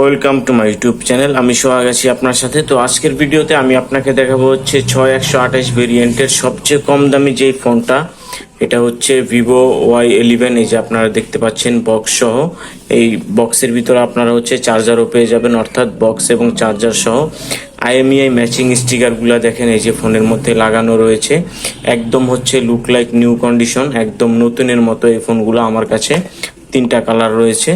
Welcome to my YouTube channel আমি সোহাগ আছি আপনার সাথে। তো আজকের ভিডিওতে আমি আপনাকে দেখাবো হচ্ছে ছয় একশো আঠাশ ভেরিয়েন্টের সবচেয়ে কম দামি যেই ফোনটা, এটা হচ্ছে ভিভো ওয়াই ইলেভেন এই যে আপনারা দেখতে পাচ্ছেন বক্স সহ। এই বক্সের ভিতরে আপনারা হচ্ছে চার্জারও পেয়ে যাবেন, অর্থাৎ বক্স এবং চার্জার সহ। আইএমইআই ম্যাচিং স্টিকারগুলো দেখেন, এই যে ফোনের মধ্যে লাগানো রয়েছে। একদম হচ্ছে লুক লাইক নিউ কন্ডিশন একদম নতুনের মতো এই ফোনগুলো আমার কাছে। তিনটা কালার রয়েছে।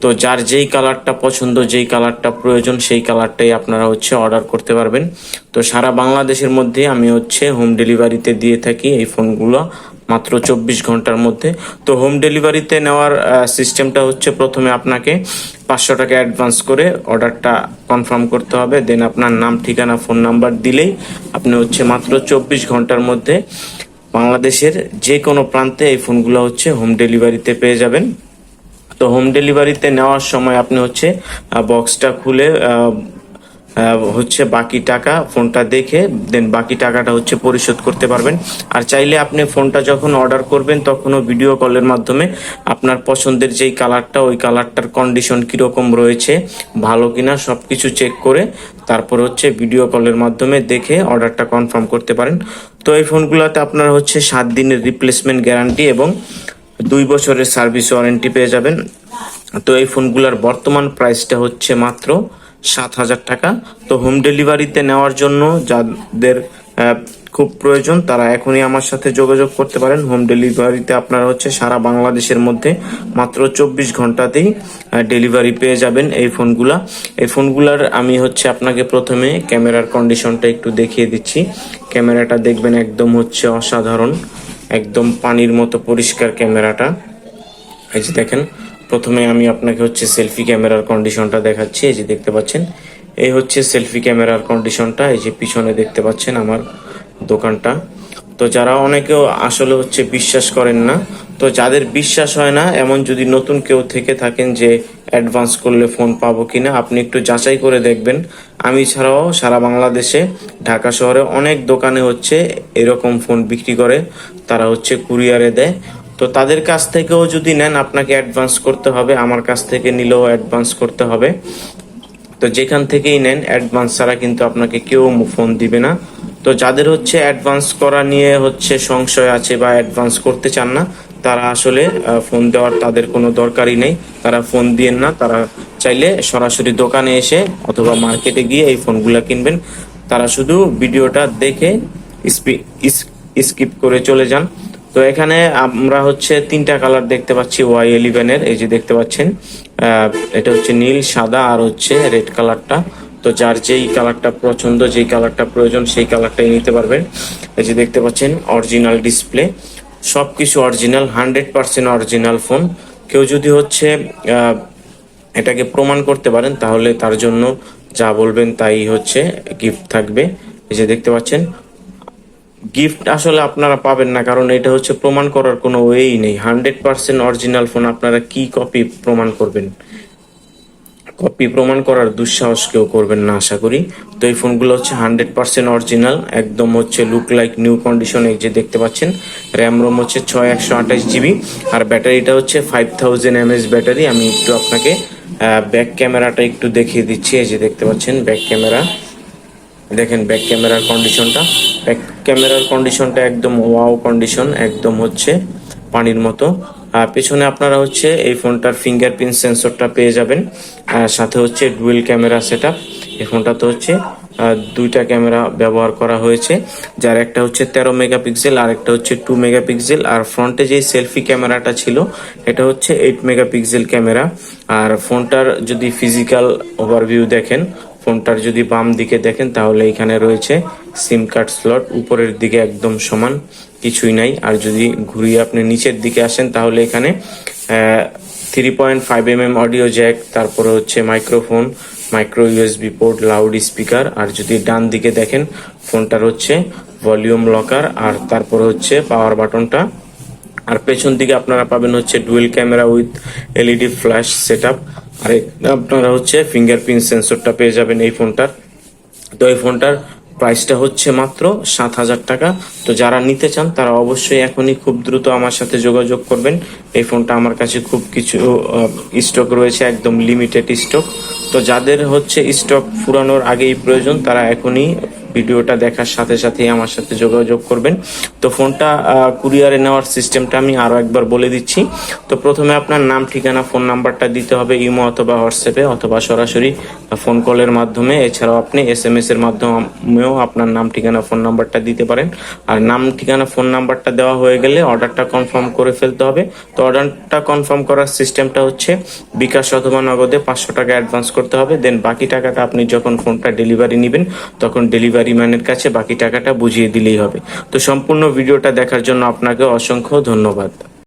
তো যার যেই কালারটা পছন্দ, যেই কালারটা প্রয়োজন, সেই কালারটাই আপনারা হচ্ছে অর্ডার করতে পারবেন। তো সারা বাংলাদেশের মধ্যে আমি হচ্ছে হোম ডেলিভারিতে দিয়ে থাকি এই ফোনগুলো মাত্র চব্বিশ ঘণ্টার মধ্যে। তো হোম ডেলিভারিতে নেওয়ার সিস্টেমটা হচ্ছে প্রথমে আপনাকে পাঁচশো টাকা অ্যাডভান্স করে অর্ডারটা কনফার্ম করতে হবে। দেন আপনার নাম, ঠিকানা ফোন নাম্বার দিলেই আপনি হচ্ছে মাত্র চব্বিশ ঘণ্টার মধ্যে বাংলাদেশের যে কোনো প্রান্তে এই ফোনগুলো হচ্ছে হোম ডেলিভারিতে পেয়ে যাবেন। তো হোম ডেলিভারিতে নেওয়ার সময় আপনি হচ্ছে বক্সটা খুলে হচ্ছে বাকি টাকা ফোনটা দেখে দেন বাকি টাকাটা হচ্ছে পরিশোধ করতে পারবেন। আর চাইলে আপনি ফোনটা যখন অর্ডার করবেন, তখনও ভিডিও কলের মাধ্যমে আপনার পছন্দের যেই কালারটা ওই কালারটার কন্ডিশন কীরকম রয়েছে, ভালো কিনা সব কিছু চেক করে, তারপর হচ্ছে ভিডিও কলের মাধ্যমে দেখে অর্ডারটা কনফার্ম করতে পারেন। তো এই ফোনগুলোতে আপনার হচ্ছে সাত দিনের রিপ্লেসমেন্ট গ্যারান্টি এবং দুই বছরের সার্ভিস ওয়ারেন্টি পেয়ে যাবেন। তো এই ফোনগুলোর বর্তমান প্রাইসটা হচ্ছে মাত্র সাত হাজার টাকা। তো হোম ডেলিভারিতে নেওয়ার জন্য যাদের খুব প্রয়োজন, তারা এখনই আমার সাথে যোগাযোগ করতে পারেন। হোম ডেলিভারিতে আপনারা হচ্ছে সারা বাংলাদেশের মধ্যে মাত্র চব্বিশ ঘন্টাতেই ডেলিভারি পেয়ে যাবেন এই ফোনগুলা। এই ফোনগুলার আমি হচ্ছে আপনাকে প্রথমে ক্যামেরার কন্ডিশনটা একটু দেখিয়ে দিচ্ছি। ক্যামেরাটা দেখবেন একদম হচ্ছে অসাধারণ। একদম পানির মতো পরিষ্কার ক্যামেরাটা। এই যে দেখেন, প্রথমে আমি আপনাকে হচ্ছে সেলফি ক্যামেরার কন্ডিশনটা দেখাচ্ছি, এই যে দেখতে পাচ্ছেন। এই হচ্ছে সেলফি ক্যামেরার কন্ডিশনটা, এই যে পিছনে দেখতে পাচ্ছেন আমার দোকানটা। তো যারা অনেকেও আসলে হচ্ছে বিশ্বাস করেন না, তো যাদের বিশ্বাস হয় না, এমন যদি নতুন কেউ থেকে থাকেন যে অ্যাডভান্স করলে ফোন পাবো কিনা আপনি একটু যাচাই করে দেখবেন। আমি ছাড়াও সারা বাংলাদেশে, ঢাকা শহরে অনেক দোকানে হচ্ছে এরকম ফোন বিক্রি করে। তারা হচ্ছে কুরিয়ারে দেয়। তো তাদের কাছ থেকেও যদি নেন, আপনাকে অ্যাডভান্স করতে হবে। আমার কাছ থেকে নিলেও অ্যাডভান্স করতে হবে। তো যেখান থেকেই নেন, অ্যাডভান্স ছাড়া কিন্তু আপনাকে কেউ ফোন দিবে না। তো যাদের হচ্ছে অ্যাডভান্স করা নিয়ে হচ্ছে সংশয় আছে বা অ্যাডভান্স করতে চান না, তারা আসলে ফোন দেওয়ার তাদের কোনো দরকারই নেই। তারা ফোন দিয়েন না, তারা চাইলে সরাসরি দোকানে এসে অথবা মার্কেটে গিয়ে এই ফোনগুলো কিনবেন। তারা শুধু ভিডিওটা দেখে স্কিপ করে চলে যান। তো এখানে আমরা হচ্ছে তিনটা কালার দেখতে পাচ্ছি ওয়াই এলিভেনের এই যে দেখতে পাচ্ছেন। এটা হচ্ছে নীল, সাদা আর হচ্ছে রেড কালারটা তো যার যেই কালারটা পছন্দ, যেই কালারটা প্রয়োজন, সেই কালারটাই নিতে পারবেন। এই যে দেখতে পাচ্ছেন অরিজিনাল ডিসপ্লে সবকিছু original hundred percent original phone কেউ যদি হচ্ছে এটাকে প্রমাণ করতে পারেন, তাহলে তার জন্য যা বলবেন তাই হচ্ছে গিফট থাকবে। এই যে দেখতে পাচ্ছেন গিফট আসলে আপনারা পাবেন না, কারণ এটা হচ্ছে প্রমাণ করার কোনো ওয়েই নেই। হান্ড্রেড পার্সেন্ট অরিজিনাল ফোন আপনারা কি কপি প্রমাণ করবেন? কপি প্রমাণ করার দুঃসাহস কেউ করবেন না, আশা করি। তো এই ফোনগুলো হচ্ছে হান্ড্রেড পার্সেন্ট অরিজিনাল, একদম হচ্ছে লুক লাইক নিউ কন্ডিশন এই যে দেখতে পাচ্ছেন। র্যাম রোম হচ্ছে ছয় একশো আঠাশ জিবি, আর ব্যাটারিটা হচ্ছে ফাইভ থাউজেন্ড এমএস ব্যাটারি। আমি একটু আপনাকে ব্যাক ক্যামেরাটা একটু দেখিয়ে দিচ্ছি, এই যে দেখতে পাচ্ছেন ব্যাক ক্যামেরা দেখেন ব্যাক ক্যামেরার কন্ডিশনটা ব্যাক ক্যামেরার কন্ডিশনটা একদম ওয়াও কন্ডিশন একদম হচ্ছে পানির মতো। পেছনে আপনারা হচ্ছে এই ফোনটার ফিঙ্গারপ্রিন্ট সেন্সরটা পেয়ে যাবেন। আর সাথে হচ্ছে ডুয়েল ক্যামেরা সেট এই ফোনটাতে হচ্ছে দুইটা ক্যামেরা ব্যবহার করা হয়েছে, যার একটা হচ্ছে তেরো মেগাপিক্সেল আর একটা হচ্ছে টু মেগাপিক্সেল আর ফ্রন্টে যে সেলফি ক্যামেরাটা ছিল, এটা হচ্ছে এইট মেগাপিক্সেল ক্যামেরা আর ফোনটার যদি ফিজিক্যাল ওভারভিউ দেখেন, ফোনটার যদি বাম দিকে দেখেন, তাহলে এখানে রয়েছে সিম কার্ড স্লট উপরের দিকে একদম সমান। কিছুই নাই। আর যদি ঘুরিয়ে আপনি নিচের দিকে আসেন, তাহলে এখানে three point five M M audio jack তারপরে হচ্ছে microphone micro USB port loud speaker আর যদি ডান দিকে দেখেন, ফোনটার হচ্ছে ভলিউম লকার আর তারপরে হচ্ছে পাওয়ার বাটনটা আর পেছন দিকে আপনারা পাবেন হচ্ছে dual camera with LED flash setup আর আপনারা হচ্ছে ফিঙ্গারপ্রিন্ট সেন্সরটা পেয়ে যাবেন এই ফোনটার। তো এই ফোনটার প্রাইসটা হচ্ছে মাত্র সাত হাজার টাকা। তো যারা নিতে চান, তারা অবশ্যই এখনই খুব দ্রুত আমার সাথে যোগাযোগ করবেন। এই ফোনটা আমার কাছে খুব কিছু স্টক রয়েছে, একদম লিমিটেড স্টক তো যাদের হচ্ছে স্টক ফুরানোর আগেই প্রয়োজন, তারা এখনই ভিডিওটা দেখার সাথে সাথেই আমার সাথে যোগাযোগ করবেন। তো ফোনটা কুরিয়ারে নেওয়ার সিস্টেমটা আমি আরও একবার বলে দিচ্ছি। তো প্রথমে আপনার নাম, ঠিকানা ফোন নাম্বারটা দিতে হবে ইমো অথবা হোয়াটসঅ্যাপে অথবা সরাসরি ফোন কলের মাধ্যমে। এছাড়াও আপনি এস এম এস এর মাধ্যমেও আপনার নাম, ঠিকানা ফোন নাম্বারটা দিতে পারেন। আর নাম, ঠিকানা ফোন নাম্বারটা দেওয়া হয়ে গেলে অর্ডারটা কনফার্ম করে ফেলতে হবে। তো অর্ডারটা কনফার্ম করার সিস্টেমটা হচ্ছে বিকাশ অথবা নগদে পাঁচশো টাকা অ্যাডভান্স করতে হবে। দেন বাকি টাকাটা আপনি যখন ফোনটা ডেলিভারি নেবেন, তখন ডেলিভারি ম্যানের কাছে বাকি টাকাটা বুঝিয়ে দিলেই হবে। তো সম্পূর্ণ ভিডিওটা দেখার জন্য আপনাকে অসংখ্য ধন্যবাদ।